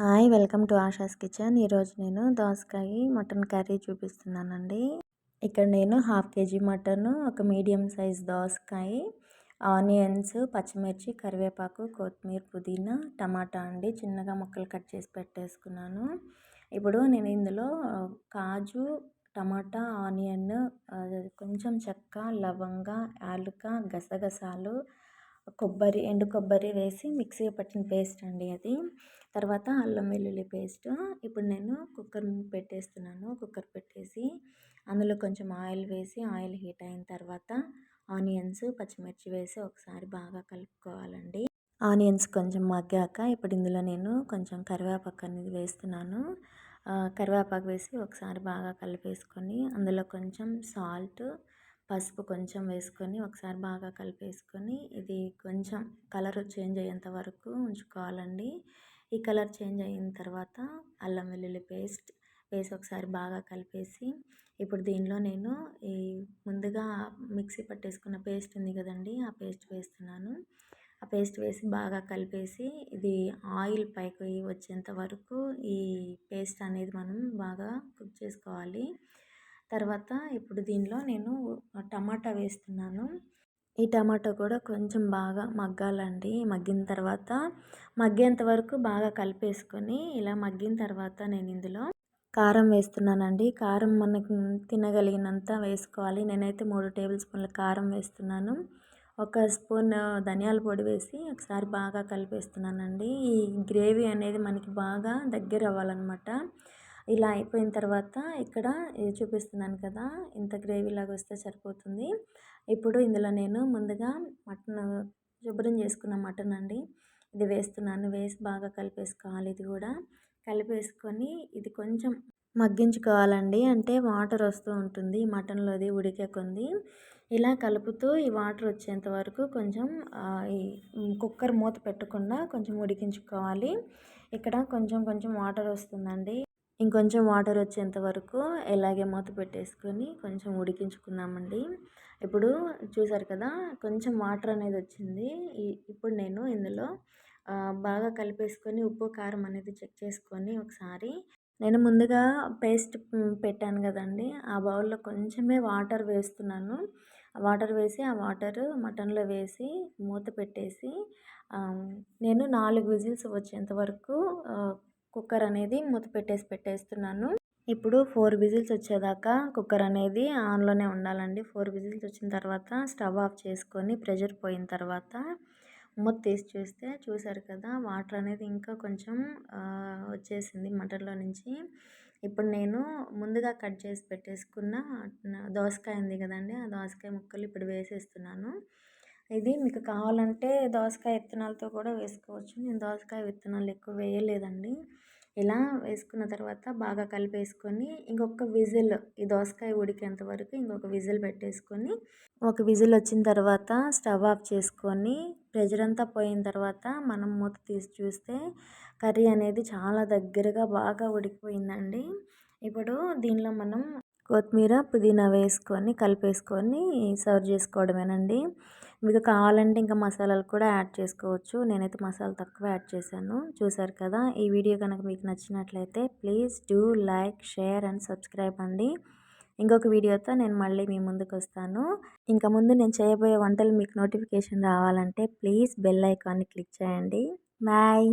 Hi welcome to Asha's kitchen. ఈరోజు నేను దోసకాయ మటన్ కర్రీ చూపిస్తున్నానండి. ఇక్కడ నేను హాఫ్ కేజీ మటన్ ఒక మీడియం సైజ్ దోసకాయ ఆనియన్స్ పచ్చిమిర్చి కరివేపాకు కొత్తిమీర పుదీనా టమాటా అండి. చిన్నగా ముక్కలు కట్ చేసి పెట్టేసుకున్నాను. ఇప్పుడు నేను ఇందులో కాజు టమాటా ఆనియన్ కొంచెం చెక్క లవంగ యాలుక గసగసాలు కొబ్బరి ఎండు కొబ్బరి వేసి మిక్సీ పట్టిన పేస్ట్ అండి అది. తర్వాత అల్లం వెల్లుల్లి పేస్ట్. ఇప్పుడు నేను కుక్కర్ పెట్టేస్తున్నాను. కుక్కర్ పెట్టేసి అందులో కొంచెం ఆయిల్ వేసి ఆయిల్ హీట్ అయిన తర్వాత ఆనియన్స్ పచ్చిమిర్చి వేసి ఒకసారి బాగా కలుపుకోవాలండి. ఆనియన్స్ కొంచెం మగ్గాక ఇప్పుడు ఇందులో నేను కొంచెం కరివేపాకు అనేది వేస్తున్నాను. కరివేపాకు వేసి ఒకసారి బాగా కలిపేసుకొని అందులో కొంచెం సాల్ట్ పసుపు కొంచెం వేసుకొని ఒకసారి బాగా కలిపేసుకొని ఇది కొంచెం కలర్ చేంజ్ అయ్యేంత వరకు ఉంచుకోవాలండి. ఈ కలర్ చేంజ్ అయిన తర్వాత అల్లం వెల్లుల్లి పేస్ట్ వేసి ఒకసారి బాగా కలిపేసి ఇప్పుడు దీనిలో నేను ఈ ముందుగా మిక్సీ పట్టేసుకున్న పేస్ట్ ఉంది కదండి ఆ పేస్ట్ వేస్తున్నాను. ఆ పేస్ట్ వేసి బాగా కలిపేసి ఇది ఆయిల్ పైకి వచ్చేంత వరకు ఈ పేస్ట్ అనేది మనం బాగా కుక్ చేసుకోవాలి. తర్వాత ఇప్పుడు దీనిలో నేను టమాటా వేస్తున్నాను. ఈ టమాటా కూడా కొంచెం బాగా మగ్గాలండి. మగ్గిన తర్వాత మగ్గేంత వరకు బాగా కలిపేసుకొని ఇలా మగ్గిన తర్వాత నేను ఇందులో కారం వేస్తున్నానండి. కారం మనకు తినగలిగినంత వేసుకోవాలి. నేనైతే మూడు టేబుల్ స్పూన్ల కారం వేస్తున్నాను. ఒక స్పూన్ ధనియాల పొడి వేసి ఒకసారి బాగా కలిపేస్తున్నానండి. ఈ గ్రేవీ అనేది మనకి బాగా దగ్గర అవ్వాలన్నమాట ఇలా అయిపోయిన తర్వాత ఇక్కడ చూపిస్తున్నాను కదా ఇంత గ్రేవీ లాగా వస్తే సరిపోతుంది. ఇప్పుడు ఇందులో నేను ముందుగా మటన్ శుభ్రం చేసుకున్న మటన్ అండి. ఇది వేస్తున్నాను వేసి బాగా కలిపేసుకోవాలి ఇది కూడా. కలిపేసుకొని ఇది కొంచెం మగ్గించుకోవాలండి. అంటే వాటర్ వస్తూ ఉంటుంది మటన్లోది ఉడికే కొంది ఇలా కలుపుతూ ఈ వాటర్ వచ్చేంత వరకు కొంచెం ఈ కుక్కర్ మూత పెట్టకుండా కొంచెం ఉడికించుకోవాలి. ఇక్కడ కొంచెం కొంచెం వాటర్ వస్తుందండి. ఇంకొంచెం వాటర్ వచ్చేంత వరకు ఇలాగే మూత పెట్టేసుకొని కొంచెం ఉడికించుకుందామండి. ఇప్పుడు చూసారు కదా కొంచెం వాటర్ అనేది వచ్చింది. ఇప్పుడు నేను ఇందులో బాగా కలిపేసుకొని ఉప్పు కారం అనేది చెక్ చేసుకొని ఒకసారి నేను ముందుగా పేస్ట్ పెట్టాను కదండి. ఆ బౌల్లో కొంచెమే వాటర్ వేస్తున్నాను. వాటర్ వేసి ఆ వాటర్ మటన్లో వేసి మూత పెట్టేసి నేను నాలుగు విజిల్స్ వచ్చేంత వరకు కుక్కర్ అనేది మూత పెట్టేసి పెట్టేస్తున్నాను. ఇప్పుడు ఫోర్ విజిల్స్ వచ్చేదాకా కుక్కర్ అనేది ఆన్లోనే ఉండాలండి. ఫోర్ విజిల్స్ వచ్చిన తర్వాత స్టవ్ ఆఫ్ చేసుకొని ప్రెషర్ పోయిన తర్వాత మూత తీసి చూస్తే చూసారు కదా వాటర్ అనేది ఇంకా కొంచెం వచ్చేసింది మటన్లో నుంచి. ఇప్పుడు నేను ముందుగా కట్ చేసి పెట్టేసుకున్న దోసకాయ ఉంది కదండి ఆ దోసకాయ ముక్కలు ఇప్పుడు వేసేస్తున్నాను. ఇది మీకు కావాలంటే దోసకాయ విత్తనాలతో కూడా వేసుకోవచ్చు. నేను దోసకాయ విత్తనాలు ఎక్కువ వేయలేదండి. ఇలా వేసుకున్న తర్వాత బాగా కలిపేసుకొని ఇంకొక విజిల్ ఈ దోసకాయ ఉడికేంత వరకు ఇంకొక విజిల్ పెట్టేసుకొని ఒక విజిల్ వచ్చిన తర్వాత స్టవ్ ఆఫ్ చేసుకొని ప్రెజర్ అంతా పోయిన తర్వాత మనం మూత తీసి చూస్తే కర్రీ అనేది చాలా దగ్గరగా బాగా ఉడికిపోయిందండి. ఇప్పుడు దీనిలో మనం కొత్తిమీర పుదీనా వేసుకొని కలిపేసుకొని సర్వ్ చేసుకోవడమేనండి. మీకు కావాలంటే ఇంకా మసాలాలు కూడా యాడ్ చేసుకోవచ్చు. నేనైతే మసాలా తక్కువ యాడ్ చేశాను. చూసారు కదా ఈ వీడియో కనుక మీకు నచ్చినట్లయితే please do like share and subscribe అండి. ఇంకొక వీడియోతో నేను మళ్ళీ మీ ముందుకు వస్తాను. ఇంకా ముందు నేను చేయబోయే వంటలు మీకు నోటిఫికేషన్ రావాలంటే ప్లీజ్ బెల్ ఐకాన్ని క్లిక్ చేయండి. బాయ్!